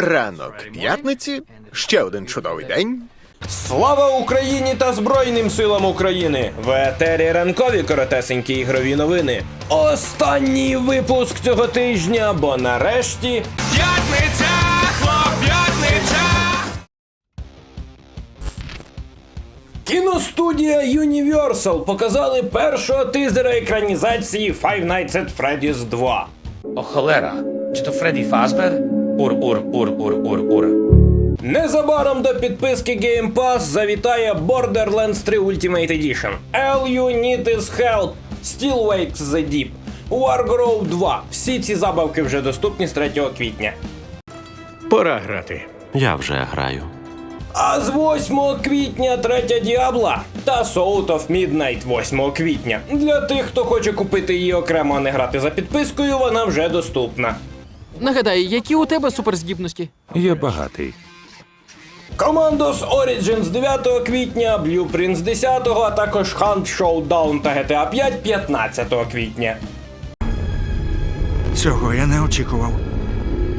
Ранок п'ятниці, ще один чудовий день. Слава Україні та Збройним силам України! В етері ранкові коротесенькі ігрові новини. Останній випуск цього тижня, бо нарешті П'ятниця, хлоп, п'ятниця! кіностудія Universal показали першого тизера екранізації Five Nights at Freddy's 2. О, холера! Чи то Фредді Фазбер? Ур, ур, ур, ур, ур, ур. Незабаром до підписки Game Pass завітає Borderlands 3 Ultimate Edition, All You Need Is Help, Still Wakes the Deep, Wargrove 2. Всі ці забавки вже доступні з 3 квітня. Пора грати. Я вже граю. А з 8 квітня третя Діабла та Soul of Midnight 8 квітня. Для тих, хто хоче купити її окремо, а не грати за підпискою, вона вже доступна. Нагадай, які у тебе суперздібності? Я багатий. Commandos Origins 9 квітня, Blueprints 10, а також Hunt Showdown та GTA 5 15 квітня. Цього я не очікував.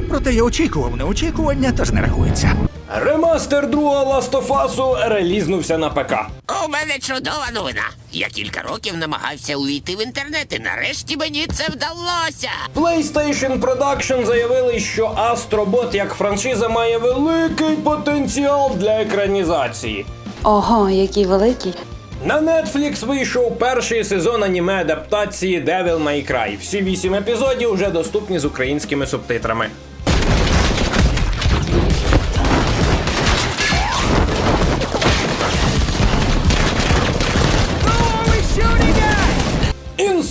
Проте я очікував неочікування, тож не рахується. Ремастер другого Last of Us релізнувся на ПК. У мене чудова новина. Я кілька років намагався увійти в інтернет, і нарешті мені це вдалося. PlayStation Production заявили, що Astrobot як франшиза має великий потенціал для екранізації. Ого, який великий. На Netflix вийшов перший сезон аніме адаптації Devil May Cry. Всі вісім епізодів вже доступні з українськими субтитрами.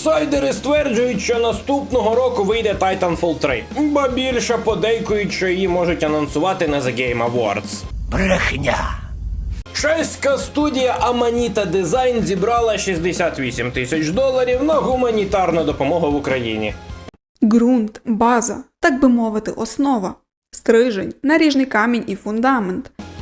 Інсайдери стверджують, що наступного року вийде Titanfall 3, ба більше подейкують, що її можуть анонсувати на The Game Awards. Брехня. Чеська студія Amanita Design зібрала 68 тисяч доларів на гуманітарну допомогу в Україні. Ґрунт, база, так би мовити, основа, стрижень, наріжний камінь і фундамент.